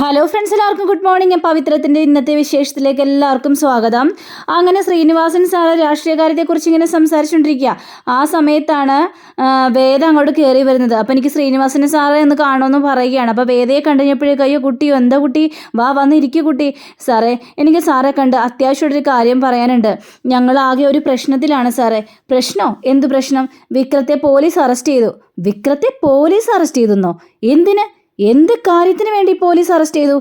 Hello friends എല്ലാവർക്കും good morning ഞാൻ പവിത്രത്തിന്റെ ഇന്നത്തെ വിശേഷത്തിലേക്ക് എല്ലാവർക്കും സ്വാഗതം. അങ്ങനെ ശ്രീനിവാസൻ സാറ് രാഷ്ട്രീയകാര്യത്തെക്കുറിച്ച് ഇങ്ങനെ സംസാരിച്ചുകൊണ്ടിരിക്കുക. ആ സമയത്താണ് വേദ അങ്ങോട്ട് കയറി വരുന്നത്. അപ്പോൾ എനിക്ക് ശ്രീനിവാസൻ സാറെ എന്ന് കാണുമെന്ന് പറയുകയാണ്. അപ്പോൾ വേദയെ കണ്ടു കഴിഞ്ഞപ്പോഴേക്കും അയ്യോ കുട്ടി എന്താ കുട്ടി? വാ വന്നിരിക്കൂ കുട്ടി. സാറേ എനിക്ക് സാറെ കണ്ട് അത്യാവശ്യമായിട്ടൊരു കാര്യം പറയാനുണ്ട്. ഞങ്ങൾ ആകെ ഒരു പ്രശ്നത്തിലാണ് സാറേ പ്രശ്നമോ എന്ത് പ്രശ്നം? വിക്രത്തെ പോലീസ് അറസ്റ്റ് ചെയ്തു. വിക്രത്തെ പോലീസ് അറസ്റ്റ് ചെയ്തെന്നോ? എന്തിന്? എന്ത് കാര്യത്തിന് വേണ്ടി പോലീസ് അറസ്റ്റ് ചെയ്തു?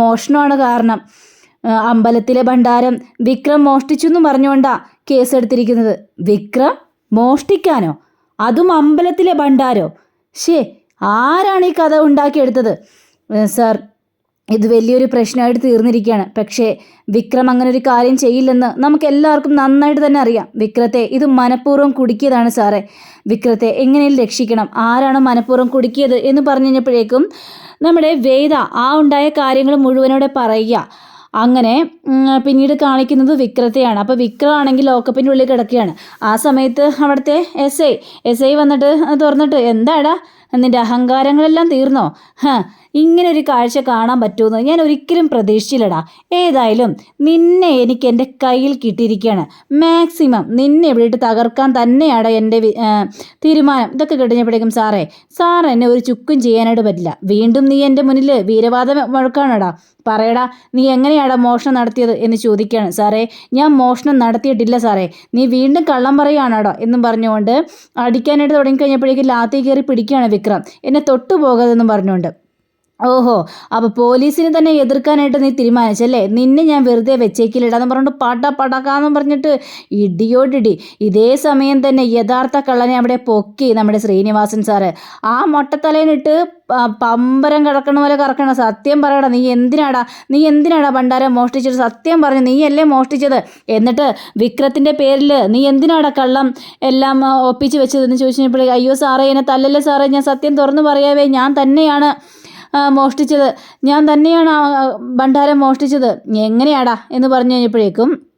മോഷണമാണ് കാരണം. അമ്പലത്തിലെ ഭണ്ഡാരം വിക്രം മോഷ്ടിച്ചു എന്ന് പറഞ്ഞുകൊണ്ടാ കേസെടുത്തിരിക്കുന്നത്. വിക്രം മോഷ്ടിക്കാനോ? അതും അമ്പലത്തിലെ ഭണ്ഡാരോ? ശേ ആരാണ് ഈ കഥ ഉണ്ടാക്കിയെടുത്തത്? സാർ ഇത് വലിയൊരു പ്രശ്നമായിട്ട് തീർന്നിരിക്കുകയാണ്. പക്ഷേ വിക്രം അങ്ങനെ ഒരു കാര്യം ചെയ്യില്ലെന്ന് നമുക്ക് എല്ലാവർക്കും നന്നായിട്ട് തന്നെ അറിയാം. വിക്രത്തെ ഇത് മനഃപൂർവം കുടുക്കിയതാണ് സാറേ. വിക്രത്തെ എങ്ങനെയും രക്ഷിക്കണം. ആരാണ് മനഃപൂർവം കുടുക്കിയത് എന്ന് പറഞ്ഞു കഴിഞ്ഞപ്പോഴേക്കും നമ്മുടെ വേദ ആ ഉണ്ടായ കാര്യങ്ങൾ മുഴുവനോടെ പറയുക. അങ്ങനെ പിന്നീട് കാണിക്കുന്നത് വിക്രത്തെയാണ്. അപ്പോൾ വിക്രം ആണെങ്കിൽ ലോക്കപ്പിന്റെ ഉള്ളിൽ കിടക്കുകയാണ്. ആ സമയത്ത് അവിടുത്തെ എസ് ഐ എസ് ഐ വന്നിട്ട് തുറന്നിട്ട് എന്താടാ? നിന്റെ അഹങ്കാരങ്ങളെല്ലാം തീർന്നോ? ഇങ്ങനെ ഒരു കാഴ്ച കാണാൻ പറ്റുമെന്ന് ഞാൻ ഒരിക്കലും പ്രതീക്ഷിച്ചില്ലടാ. ഏതായാലും നിന്നെ എനിക്ക് എന്റെ കയ്യിൽ കിട്ടിയിരിക്കുകയാണ്. മാക്സിമം നിന്നെ ഇവിടെ തകർക്കാൻ തന്നെയാണ് എന്റെ തീരുമാനം. ഇതൊക്കെ കഴിഞ്ഞപ്പോഴേക്കും സാറേ സാർ എന്നെ ഒരു ചുക്കും ചെയ്യാനായിട്ട് പറ്റില്ല. വീണ്ടും നീ എന്റെ മുന്നിൽ വീരവാദം മുഴക്കാണോടാ പറയടാ നീ എങ്ങനെയാടാ മോഷണം നടത്തിയത് എന്ന് ചോദിക്കുകയാണ്. സാറേ ഞാൻ മോഷണം നടത്തിയിട്ടില്ല സാറേ. നീ വീണ്ടും കള്ളം പറയുകയാണോടോ എന്നും പറഞ്ഞുകൊണ്ട് അടിക്കാനായിട്ട് തുടങ്ങിക്കഴിഞ്ഞപ്പോഴേക്കും ലാത്തി കയറി പിടിക്കുകയാണ് വിക്രം. എന്നെ തൊട്ടു പോകാതെന്നും പറഞ്ഞുകൊണ്ട്. ഓഹോ അപ്പൊ പോലീസിനെ തന്നെ എതിർക്കാനായിട്ട് നീ തീരുമാനിച്ചല്ലേ നിന്നെ ഞാൻ വെറുതെ വെച്ചേക്കില്ലടാന്ന് പറഞ്ഞിട്ട് പട പടക്കാന്ന് പറഞ്ഞിട്ട് ഇടിയോടിടി. ഇതേ സമയം തന്നെ യഥാർത്ഥ കള്ളനെ അവിടെ പൊക്കി നമ്മുടെ ശ്രീനിവാസൻ സാറ്. ആ മൊട്ടത്തലേനിട്ട് പമ്പരം കിടക്കണ പോലെ കറക്കണം സത്യം പറയടാ നീ എന്തിനാടാ? നീ എന്തിനാടാ ഭണ്ഡാരം മോഷ്ടിച്ചത്? സത്യം പറഞ്ഞു നീയല്ലേ മോഷ്ടിച്ചത്? എന്നിട്ട് വിക്രത്തിന്റെ പേരിൽ നീ എന്തിനാടാ കള്ളം എല്ലാം ഒപ്പിച്ച് വെച്ചതെന്ന് ചോദിച്ചപ്പോഴേ അയ്യോ സാറേ എന്നെ തല്ലല്ലേ സാറേ ഞാൻ സത്യം തുറന്നു പറയാവേ ഞാൻ തന്നെയാണ്. മോഷ്ടിച്ചത്. ഞാൻ തന്നെയാണ് ആ ഭണ്ഡാരം മോഷ്ടിച്ചത്. എങ്ങനെയാടാ? എന്ന് പറഞ്ഞു കഴിഞ്ഞപ്പോഴേക്കും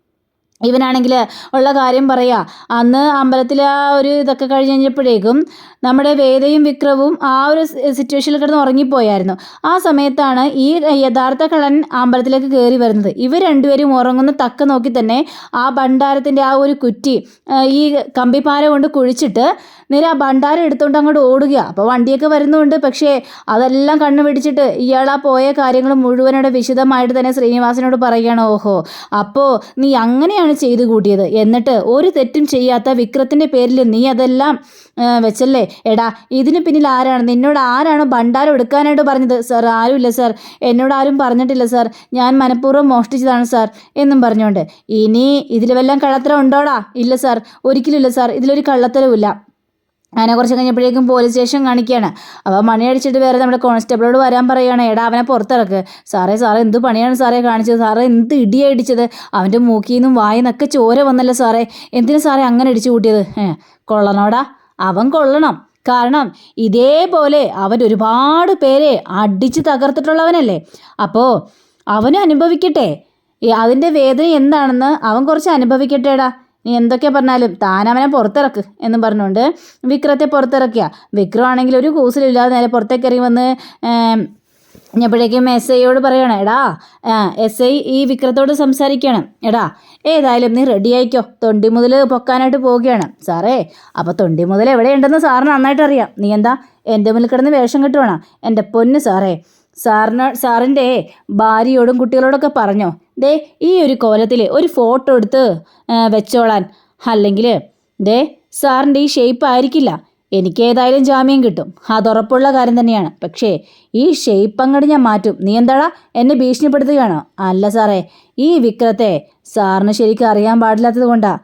ഇവനാണെങ്കിൽ ഉള്ള കാര്യം പറയാ. അന്ന് അമ്പലത്തിൽ ആ ഒരു ഇതൊക്കെ കഴിഞ്ഞ് കഴിഞ്ഞപ്പോഴേക്കും നമ്മുടെ വേദയും വിക്രവും ആ ഒരു സിറ്റുവേഷനിൽ കിടന്ന് ഉറങ്ങിപ്പോയായിരുന്നു. ആ സമയത്താണ് ഈ യഥാർത്ഥ കള്ളൻ അമ്പലത്തിലേക്ക് കയറി വരുന്നത്. ഇവർ രണ്ടുപേരും ഉറങ്ങുന്ന തക്ക നോക്കി തന്നെ ആ ഭണ്ഡാരത്തിന്റെ ആ ഒരു കുറ്റി ഈ കമ്പിപ്പാര കൊണ്ട് കുഴിച്ചിട്ട് നേരെ ആ ഭണ്ഡാരം എടുത്തുകൊണ്ട് അങ്ങോട്ട് ഓടുക. അപ്പോൾ വണ്ടിയൊക്കെ വരുന്നുണ്ട്. പക്ഷേ അതെല്ലാം കണ്ണു പിടിച്ചിട്ട് ഇയാൾ ആ പോയ കാര്യങ്ങൾ മുഴുവനോടെ വിശദമായിട്ട് തന്നെ ശ്രീനിവാസനോട് പറയുകയാണ്. ഓഹോ. അപ്പോൾ നീ അങ്ങനെയാണ് ചെയ്തു കൂട്ടിയത്. എന്നിട്ട് ഒരു തെറ്റും ചെയ്യാത്ത വിക്രത്തിന്റെ പേരിൽ നീ അതെല്ലാം വെച്ചല്ലേ? എടാ ഇതിന് പിന്നിൽ ആരാണ്? നിന്നോട് ആരാണ് ഭണ്ഡാരം എടുക്കാനായിട്ട് പറഞ്ഞത്? സാർ ആരുമില്ല സാർ. എന്നോട് ആരും പറഞ്ഞിട്ടില്ല സാർ. ഞാൻ മനഃപൂർവം മോഷ്ടിച്ചതാണ് സാർ എന്നും പറഞ്ഞുകൊണ്ട്. ഇനി ഇതിൽ വല്ലതും കള്ളത്തരം ഉണ്ടോടാ? ഇല്ല സാർ. ഒരിക്കലും ഇല്ല സാർ. ഇതിലൊരു കള്ളത്തരവുമില്ല. അങ്ങനെ കുറച്ച് കഴിഞ്ഞപ്പോഴേക്കും പോലീസ് സ്റ്റേഷൻ കാണിക്കുകയാണ്. അപ്പോൾ മണി അടിച്ചിട്ട് വേറെ നമ്മുടെ കോൺസ്റ്റബിളോട് വരാൻ പറയുകയാണ്. എടാ അവനെ പുറത്തിറക്ക്. സാറേ സാറേ എന്ത് പണിയാണ് സാറേ കാണിച്ചത്? സാറേ എന്ത് ഇടിയാണ് ഇടിച്ചത് അവന്റെ മൂക്കിൽ നിന്നും വായിന്നൊക്കെ ചോര വന്നല്ലോ സാറേ? എന്തിനു സാറേ അങ്ങനെ ഇടിച്ചു കൂട്ടിയത്? കൊള്ളണോടാ. അവൻ കൊള്ളണം. കാരണം ഇതേപോലെ അവൻ ഒരുപാട് പേരെ അടിച്ച് തകർത്തിട്ടുള്ളവനല്ലേ? അപ്പോൾ അവനും അനുഭവിക്കട്ടെ. അതിന്റെ വേദന എന്താണെന്ന് അവൻ കുറച്ച് അനുഭവിക്കട്ടെടാ നീ എന്തൊക്കെ പറഞ്ഞാലും താൻ അവനെ പുറത്തിറക്ക് എന്ന് പറഞ്ഞുകൊണ്ട് വിക്രത്തെ പുറത്തിറക്കിയ. വിക്രം ആണെങ്കിൽ ഒരു കൂസലില്ലാതെ നേരെ പുറത്തേക്ക് ഇറങ്ങി വന്ന് ഏം, കഴിഞ്ഞപ്പോഴേക്കും എസ് ഐയോട് പറയണം എടാ എസ് ഐ ഈ വിക്രത്തോട് സംസാരിക്കണം. എടാ ഏതായാലും നീ റെഡി ആയിക്കോ. തൊണ്ടി മുതൽ പൊക്കാനായിട്ട് പോവുകയാണ്. സാറേ അപ്പോൾ തൊണ്ടി മുതൽ എവിടെയുണ്ടെന്ന് സാറിന് നന്നായിട്ട് അറിയാം. നീ എന്താ എന്റെ മുന്നിൽ കിടന്ന് വേഷം കെട്ടുവാണോ? എന്റെ പൊന്ന് സാറേ സാറിന് സാറിന്റെ ഭാര്യയോടും കുട്ടികളോടൊക്കെ പറഞ്ഞോ. ദേ ഈ ഒരു കോലത്തിൽ ഒരു ഫോട്ടോ എടുത്ത് വെച്ചോളാൻ. അല്ലെങ്കിൽ ദേ സാറിന്റെ ഈ ഷേപ്പ് ആയിരിക്കില്ല. എനിക്ക് ഏതായാലും ജാമ്യം കിട്ടും. അത് ഉറപ്പുള്ള കാര്യം തന്നെയാണ്. പക്ഷേ ഈ ഷേപ്പ് അങ്ങോട്ട് ഞാൻ മാറ്റും. നീ എന്താടാ എന്നെ ഭീഷണിപ്പെടുത്തുകയാണോ? അല്ല സാറേ ഈ വിക്രത്തെ സാറിന് ശരിക്കും അറിയാൻ പാടില്ലാത്തത് കൊണ്ടാ.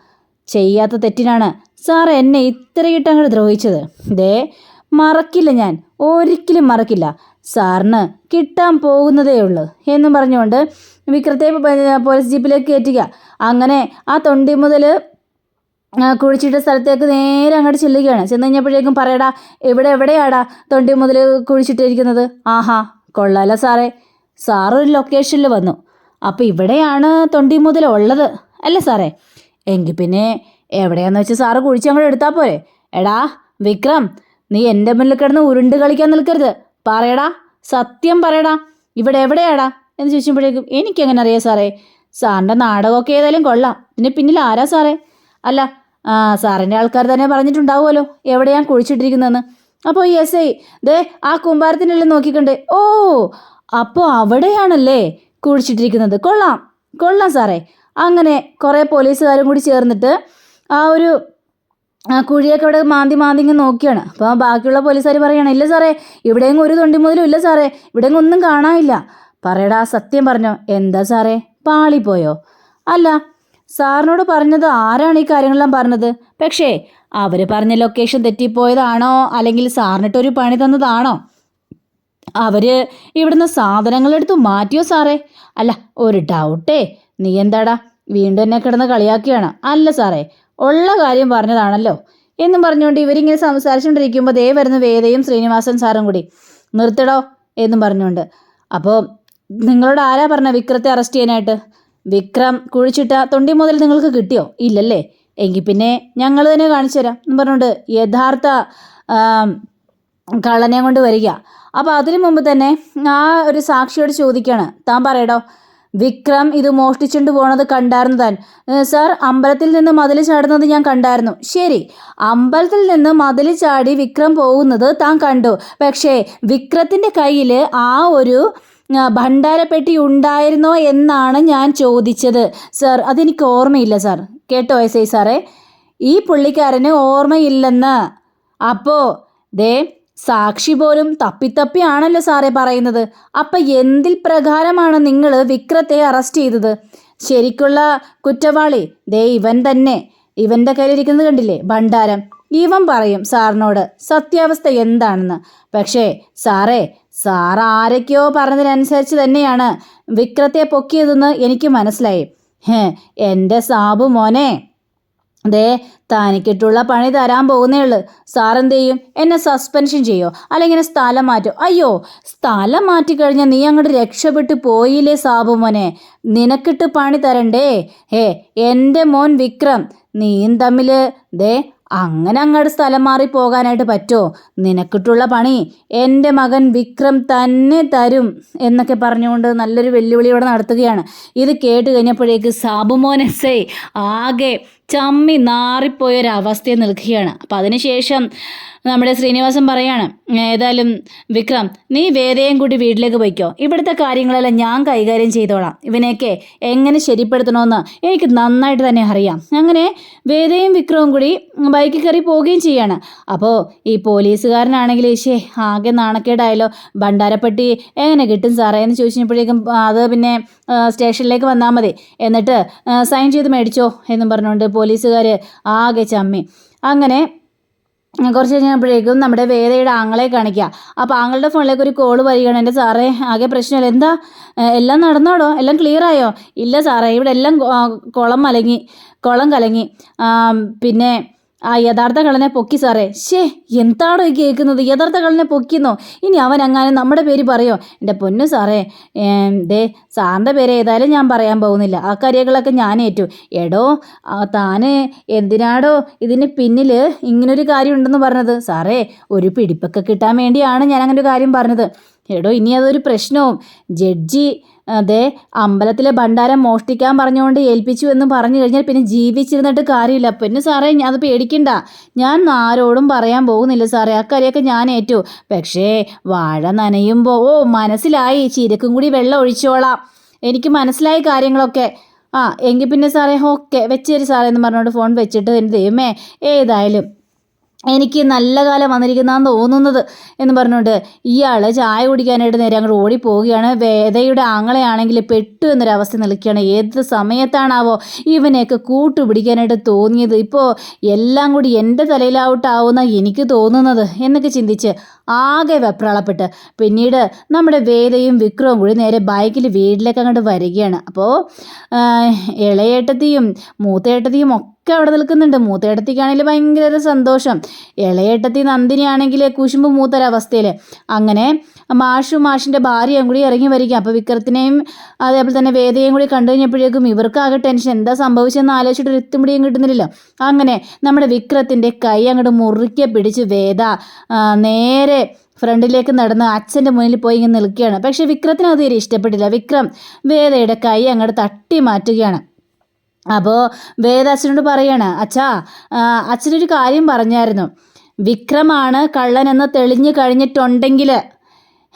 ചെയ്യാത്ത തെറ്റിനാണ് സാർ എന്നെ ഇത്രയിട്ട് അങ്ങോട്ട് ദ്രോഹിച്ചത്. ദേ മറക്കില്ല ഞാൻ. ഒരിക്കലും മറക്കില്ല. സാറിന് കിട്ടാൻ പോകുന്നതേ ഉള്ളൂ. എന്നും പറഞ്ഞുകൊണ്ട് വിക്രത്തെ പോലീസ് ജീപ്പിലേക്ക് കയറ്റുക. അങ്ങനെ ആ തൊണ്ടി മുതൽ കുഴിച്ചിട്ട സ്ഥലത്തേക്ക് നേരെ അങ്ങോട്ട് ചെല്ലുകയാണ്. ചെന്ന് കഴിഞ്ഞപ്പോഴേക്കും പറയടാ എവിടെ എവിടെയാടാ തൊണ്ടി മുതൽ കുഴിച്ചിട്ടിരിക്കുന്നത്? ആഹാ കൊള്ളാല സാറേ. സാറൊരു ലൊക്കേഷനിൽ വന്നു. അപ്പോൾ ഇവിടെയാണ് തൊണ്ടി മുതൽ ഉള്ളത് അല്ലേ സാറേ? എങ്കിൽ പിന്നെ എവിടെയാന്ന് വെച്ചാൽ സാറ് കുഴിച്ച് അങ്ങോട്ട് എടുത്താൽ പോരെ. എടാ വിക്രം നീ എന്റെ മുന്നിൽ കിടന്ന് ഉരുണ്ട് കളിക്കാൻ നിൽക്കരുത്. പറയടാ സത്യം പറയടാ. ഇവിടെ എവിടെയാടാ? എന്ന് ചോദിച്ചപ്പോഴേക്കും എനിക്കെങ്ങനെ അറിയാം സാറേ? സാറിന്റെ നാടകമൊക്കെ ഏതായാലും കൊള്ളാം. ഇതിന് പിന്നിൽ ആരാ സാറേ? അല്ല സാറിന്റെ ആൾക്കാർ തന്നെ പറഞ്ഞിട്ടുണ്ടാവുമല്ലോ. എവിടെയാണ് കുഴിച്ചിട്ടിരിക്കുന്നതെന്ന്. അപ്പോൾ ഈ എസ് ഐ ദേ ആ കുമ്പാരത്തിനുള്ളിൽ നോക്കിക്കണ്ടേ. ഓ അപ്പോൾ അവിടെയാണല്ലേ കുഴിച്ചിട്ടിരിക്കുന്നത്. കൊള്ളാം കൊള്ളാം സാറേ. അങ്ങനെ കുറേ പോലീസുകാരും കൂടി ചേർന്നിട്ട് ആ ഒരു കുഴിയൊക്കെ ഇവിടെ മാന്തി മാന്തി ഇങ്ങനെ നോക്കിയാണ്. അപ്പോൾ ബാക്കിയുള്ള പോലീസുകാർ പറയണം ഇല്ല സാറേ ഇവിടെയെങ്കിലും ഒരു തൊണ്ടി മുതലും ഇല്ല സാറേ. ഇവിടെയെങ്കിലും ഒന്നും കാണാനില്ല. പറയടാ സത്യം പറഞ്ഞോ? എന്താ സാറേ? പാളിപ്പോയോ? അല്ല സാറിനോട് പറഞ്ഞത് ആരാണ് ഈ കാര്യങ്ങളെല്ലാം പറഞ്ഞത്? പക്ഷേ അവർ പറഞ്ഞ ലൊക്കേഷൻ തെറ്റിപ്പോയതാണോ? അല്ലെങ്കിൽ സാറിനിട്ടൊരു പണി തന്നതാണോ? അവർ ഇവിടുന്ന് സാധനങ്ങൾ എടുത്ത് മാറ്റിയോ സാറേ? അല്ല ഒരു ഡൗട്ടേ. നീ എന്താടാ വീണ്ടും എന്നെ കിടന്ന് കളിയാക്കിയാണ് അല്ല സാറേ ഉള്ള കാര്യം പറഞ്ഞതാണല്ലോ. എന്നും പറഞ്ഞുകൊണ്ട് ഇവരിങ്ങനെ സംസാരിച്ചുകൊണ്ടിരിക്കുമ്പോൾ ദേ വരുന്ന വേദയും ശ്രീനിവാസൻ സാറും കൂടി. നിർത്തടോ എന്നും പറഞ്ഞുകൊണ്ട്. അപ്പോൾ നിങ്ങളോട് ആരാ പറഞ്ഞ വിക്രത്തെ അറസ്റ്റ് ചെയ്യാനായിട്ട്? വിക്രം കുഴിച്ചിട്ട തൊണ്ടി മുതൽ നിങ്ങൾക്ക് കിട്ടിയോ? ഇല്ലല്ലേ. എങ്കിൽ പിന്നെ ഞങ്ങൾ തന്നെ കാണിച്ചു തരാം. എന്ന് പറഞ്ഞുകൊണ്ട് യഥാർത്ഥ കള്ളനെ കൊണ്ട് വരിക. അപ്പോൾ അതിനു മുമ്പ് തന്നെ ആ ഒരു സാക്ഷിയോട് ചോദിക്കുകയാണ് താൻ പറയടോ വിക്രം ഇത് മോഷ്ടിച്ചുകൊണ്ട് പോണത് കണ്ടായിരുന്നു താൻ. സാർ അമ്പലത്തിൽ നിന്ന് മതിൽ ചാടുന്നത് ഞാൻ കണ്ടായിരുന്നു. ശരി അമ്പലത്തിൽ നിന്ന് മതിൽ ചാടി വിക്രം പോകുന്നത് താൻ കണ്ടു. പക്ഷേ വിക്രത്തിന്റെ കയ്യിൽ ആ ഒരു ഭണ്ഡാരപ്പെട്ടി ഉണ്ടായിരുന്നോ എന്നാണ് ഞാൻ ചോദിച്ചത്. സാർ അതെനിക്ക് ഓർമ്മയില്ല സാർ. കേട്ടോ എസ് ഐ സാറേ. ഈ പുള്ളിക്കാരന് ഓർമ്മയില്ലെന്ന്. അപ്പോൾ ദേ സാക്ഷി പോലും തപ്പിത്തപ്പിയാണല്ലോ സാറേ പറയുന്നത്. അപ്പം എന്തിൽ പ്രകാരമാണ് നിങ്ങൾ വിക്രത്തെ അറസ്റ്റ് ചെയ്തത്? ശരിക്കുള്ള കുറ്റവാളി ദേ ഇവൻ തന്നെ. ഇവന്റെ കയ്യിലിരിക്കുന്നത് കണ്ടില്ലേ? ഭണ്ഡാരം. ഇവൻ പറയും സാറിനോട് സത്യാവസ്ഥ എന്താണെന്ന്. പക്ഷേ സാറേ സാർ ആരൊക്കെയോ പറഞ്ഞതിനനുസരിച്ച് തന്നെയാണ് വിക്രത്തെ പൊക്കിയതെന്ന് എനിക്ക് മനസ്സിലായി. ഹേ എന്റെ സാബു മോനെ. ദേ തനിക്കിട്ടുള്ള പണി തരാൻ പോകുന്നേ ഉള്ളു. സാറെന്ത് ചെയ്യും? എന്നെ സസ്പെൻഷൻ ചെയ്യോ? അല്ലെങ്കിൽ സ്ഥലം മാറ്റോ? അയ്യോ സ്ഥലം മാറ്റി കഴിഞ്ഞാൽ നീ അങ്ങോട്ട് രക്ഷപ്പെട്ട് പോയില്ലേ സാബു മോനെ. നിനക്കിട്ട് പണി തരണ്ടേ? ഹേ എന്റെ മോൻ വിക്രം നീയും തമ്മിൽ ദേ അങ്ങനെ അങ്ങോട്ട് സ്ഥലം മാറി പോകാനായിട്ട് പറ്റുമോ നിനക്കിട്ടുള്ള പണി എന്റെ മകൻ വിക്രം തന്നെ തരും എന്നൊക്കെ പറഞ്ഞുകൊണ്ട് നല്ലൊരു വെല്ലുവിളി ഇവിടെ നടത്തുകയാണ്. ഇത് കേട്ട് കഴിഞ്ഞപ്പോഴേക്ക് സാബുമോൻ എസ് ആകെ ചമ്മി നാറിപ്പോയൊരവസ്ഥയിൽ നിൽക്കുകയാണ്. അപ്പം അതിനുശേഷം നമ്മുടെ ശ്രീനിവാസൻ പറയാണ് ഏതായാലും വിക്രം നീ വേദയും കൂടി വീട്ടിലേക്ക് പോയിക്കോ. ഇവിടുത്തെ കാര്യങ്ങളെല്ലാം ഞാൻ കൈകാര്യം ചെയ്തോളാം. ഇവനെയൊക്കെ എങ്ങനെ ശരിപ്പെടുത്തണമെന്ന് എനിക്ക് നന്നായിട്ട് തന്നെ അറിയാം. അങ്ങനെ വേദയും വിക്രവും കൂടി ബൈക്കിൽ കയറി പോവുകയും ചെയ്യാണ്. അപ്പോൾ ഈ പോലീസുകാരനാണെങ്കിൽ ശേ ആകെ നാണക്കേടായല്ലോ. ഭണ്ഡാരപ്പെട്ടി എങ്ങനെ കിട്ടും സാറേ എന്ന് ചോദിച്ചപ്പോഴേക്കും അത് പിന്നെ സ്റ്റേഷനിലേക്ക് വന്നാൽ മതി. എന്നിട്ട് സൈൻ ചെയ്ത് മേടിച്ചോ എന്നും പറഞ്ഞുകൊണ്ട് പോലീസുകാർ ആകെ ചമ്മി. അങ്ങനെ കുറച്ച് കഴിഞ്ഞപ്പോഴേക്കും നമ്മുടെ വേദയുടെ ആങ്ങളെ കാണിക്കുക അപ്പോൾ ആങ്ങളുടെ ഫോണിലേക്ക് ഒരു കോൾ വരികയാണ്. എന്റെ സാറേ ആകെ പ്രശ്നമില്ല? എന്താ? എല്ലാം നടന്നോടോ? എല്ലാം ക്ലിയർ ആയോ? ഇല്ല സാറേ ഇവിടെ എല്ലാം കുളം മലങ്ങി കുളം കലങ്ങി. പിന്നെ ആ യഥാർത്ഥ കള്ളനെ പൊക്കി സാറേ. ഷേ എന്താണോ ഈ കേൾക്കുന്നത്? യഥാർത്ഥ കള്ളനെ പൊക്കിന്നോ ഇനി അവൻ അങ്ങനെ നമ്മുടെ പേര് പറയോ? എന്റെ പൊന്നു സാറേ ദേ സാറിന്റെ പേര് ഏതായാലും ഞാൻ പറയാൻ പോകുന്നില്ല. ആ കാര്യങ്ങളൊക്കെ ഞാൻ ഏറ്റു. എടോ താന് എന്തിനാടോ ഇതിന് പിന്നിൽ ഇങ്ങനൊരു കാര്യം ഉണ്ടെന്ന് പറഞ്ഞത്? സാറേ ഒരു പിടിപ്പൊക്കെ കിട്ടാൻ വേണ്ടിയാണ് ഞാൻ അങ്ങനെ ഒരു കാര്യം പറഞ്ഞത്. എടോ ഇനി അതൊരു പ്രശ്നവും. ജഡ്ജി അതെ അമ്പലത്തിലെ ഭണ്ഡാരം മോഷ്ടിക്കാൻ പറഞ്ഞുകൊണ്ട് ഏൽപ്പിച്ചു എന്ന് പറഞ്ഞു കഴിഞ്ഞാൽ പിന്നെ ജീവിച്ചിരുന്നിട്ട് കാര്യമില്ല. പിന്നെ സാറേ അത് പേടിക്കണ്ട. ഞാൻ ആരോടും പറയാൻ പോകുന്നില്ല സാറേ. ആ കാര്യമൊക്കെ ഞാൻ ഏറ്റു. പക്ഷേ വാഴ നനയുമ്പോൾ ഓ മനസ്സിലായി. ചിരക്കും കൂടി വെള്ളം ഒഴിച്ചോളാം. എനിക്ക് മനസ്സിലായി കാര്യങ്ങളൊക്കെ. ആ എങ്കിൽ പിന്നെ സാറേ ഓക്കെ വെച്ചേരി സാറേ എന്ന് പറഞ്ഞുകൊണ്ട് ഫോൺ വെച്ചിട്ട് എന്റെ ദൈവമേ ഏതായാലും എനിക്ക് നല്ല കാലം വന്നിരിക്കുന്നതെന്ന് തോന്നുന്നത് എന്ന് പറഞ്ഞുകൊണ്ട് ഇയാൾ ചായ കുടിക്കാനായിട്ട് നേരെ അങ്ങോട്ട് ഓടിപ്പോവുകയാണ്. വേദയുടെ ആങ്ങളെയാണെങ്കിൽ പെട്ടു എന്നൊരവസ്ഥ നിൽക്കുകയാണ്. ഏത് സമയത്താണാവോ ഇവനെയൊക്കെ കൂട്ടുപിടിക്കാനായിട്ട് തോന്നിയത്. ഇപ്പോൾ എല്ലാം കൂടി എന്റെ തലയിലാവട്ടാവുന്ന എനിക്ക് തോന്നുന്നത് എന്നൊക്കെ ചിന്തിച്ച് ആകെ വെപ്രാളപ്പെട്ട്. പിന്നീട് നമ്മുടെ വേദയും വിക്രവും കൂടി നേരെ ബൈക്കിൽ വീട്ടിലേക്ക് അങ്ങോട്ട് വരികയാണ്. അപ്പോൾ ഇളയേട്ടത്തിയും മൂത്തേട്ടത്തിയും ഒക്കെ ഒക്കെ അവിടെ നിൽക്കുന്നുണ്ട്. മൂത്തേട്ടത്തിക്കാണെങ്കിൽ ഭയങ്കര സന്തോഷം. ഇളയേട്ടത്തി നന്ദിനിയാണെങ്കിൽ കുശുമ്പ് മൂത്തൊരവസ്ഥയിൽ അങ്ങനെ മാഷും മാഷിന്റെ ഭാര്യയും കൂടി ഇറങ്ങി വരിക. അപ്പോൾ വിക്രത്തിനെയും അതേപോലെ തന്നെ വേദയും കൂടി കണ്ടു കഴിഞ്ഞപ്പോഴേക്കും ഇവർക്കാകെ ടെൻഷൻ. എന്താ സംഭവിച്ചെന്ന് ആലോചിച്ചിട്ട് ഒരു എത്തുമ്പിടിയും കിട്ടുന്നില്ലല്ലോ. അങ്ങനെ നമ്മുടെ വിക്രത്തിന്റെ കൈ അങ്ങോട്ട് മുറുക്കെ പിടിച്ച് വേദ നേരെ ഫ്രണ്ടിലേക്ക് നടന്ന് അച്ഛന്റെ മുന്നിൽ പോയി ഇങ്ങനെ നിൽക്കുകയാണ്. പക്ഷേ വിക്രത്തിന് അത് തീരെ ഇഷ്ടപ്പെട്ടില്ല. വിക്രം വേദയുടെ കൈ അങ്ങോട്ട് തട്ടി മാറ്റുകയാണ്. അപ്പോൾ വേദ അച്ഛനോട് പറയാണ് അച്ഛാ അച്ഛനൊരു കാര്യം പറഞ്ഞായിരുന്നു. വിക്രമാണ് കള്ളനെന്ന് തെളിഞ്ഞു കഴിഞ്ഞിട്ടുണ്ടെങ്കിൽ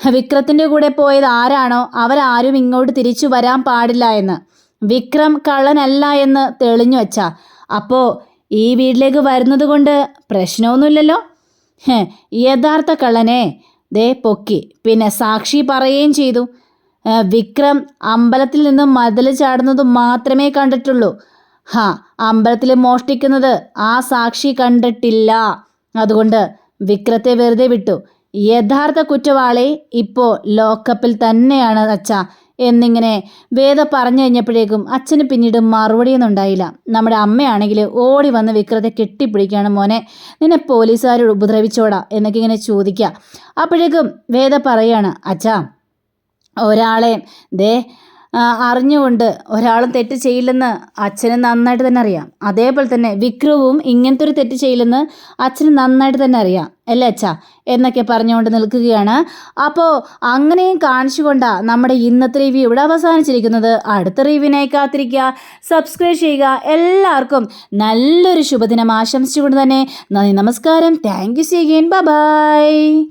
വിക്രത്തിന്റെ കൂടെ പോയത് ആരാണോ? അവരാരും ഇങ്ങോട്ട് തിരിച്ചു വരാൻ പാടില്ല എന്ന്. വിക്രം കള്ളനല്ല എന്ന് തെളിഞ്ഞു വച്ചാ അപ്പോൾ ഈ വീട്ടിലേക്ക് വരുന്നത് കൊണ്ട് പ്രശ്നമൊന്നുമില്ലല്ലോ? യഥാർത്ഥ കള്ളനെ ദേ പൊക്കി. പിന്നെ സാക്ഷി പറയുകയും ചെയ്തു. വിക്രം അമ്പലത്തിൽ നിന്ന് മതിൽ ചാടുന്നത് മാത്രമേ കണ്ടിട്ടുള്ളൂ. ഹാ അമ്പലത്തിൽ മോഷ്ടിക്കുന്നത് ആ സാക്ഷി കണ്ടിട്ടില്ല. അതുകൊണ്ട് വിക്രത്തെ വെറുതെ വിട്ടു. യഥാർത്ഥ കുറ്റവാളി ഇപ്പോൾ ലോക്കപ്പിൽ തന്നെയാണ് അച്ഛ. എന്നിങ്ങനെ വേദ പറഞ്ഞു കഴിഞ്ഞപ്പോഴേക്കും അച്ഛന് പിന്നീട് മറുപടിയൊന്നും ഉണ്ടായില്ല നമ്മുടെ അമ്മയാണെങ്കിൽ ഓടി വന്ന് വിക്രത്തെ കെട്ടിപ്പിടിക്കുകയാണ് മോനെ. നിന്നെ പോലീസുകാർ ഉപദ്രവിച്ചോടാ എന്നൊക്കെ ഇങ്ങനെ ചോദിക്കുക. അപ്പോഴേക്കും വേദ പറയാണ് അച്ഛാ ഒരാളെ ദേ അറിഞ്ഞുകൊണ്ട് ഒരാളും തെറ്റ് ചെയ്യില്ലെന്ന് അച്ഛന് നന്നായിട്ട് തന്നെ അറിയാം. അതേപോലെ തന്നെ വിക്രവും ഇങ്ങനത്തെ ഒരു തെറ്റ് ചെയ്യില്ലെന്ന് അച്ഛന് നന്നായിട്ട് തന്നെ അറിയാം. അല്ലേ അച്ഛാ? എന്നൊക്കെ പറഞ്ഞുകൊണ്ട് നിൽക്കുകയാണ്. അപ്പോൾ അങ്ങനെയും കാണിച്ചുകൊണ്ടാ നമ്മുടെ ഇന്നത്തെ റിവ്യൂ ഇവിടെ അവസാനിച്ചിരിക്കുന്നത്. അടുത്ത റിവ്യൂവിനായി കാത്തിരിക്കുക. സബ്സ്ക്രൈബ് ചെയ്യുക. എല്ലാവർക്കും നല്ലൊരു ശുഭദിനം ആശംസിച്ചുകൊണ്ട് തന്നെ നന്ദി നമസ്കാരം. Thank you see again bye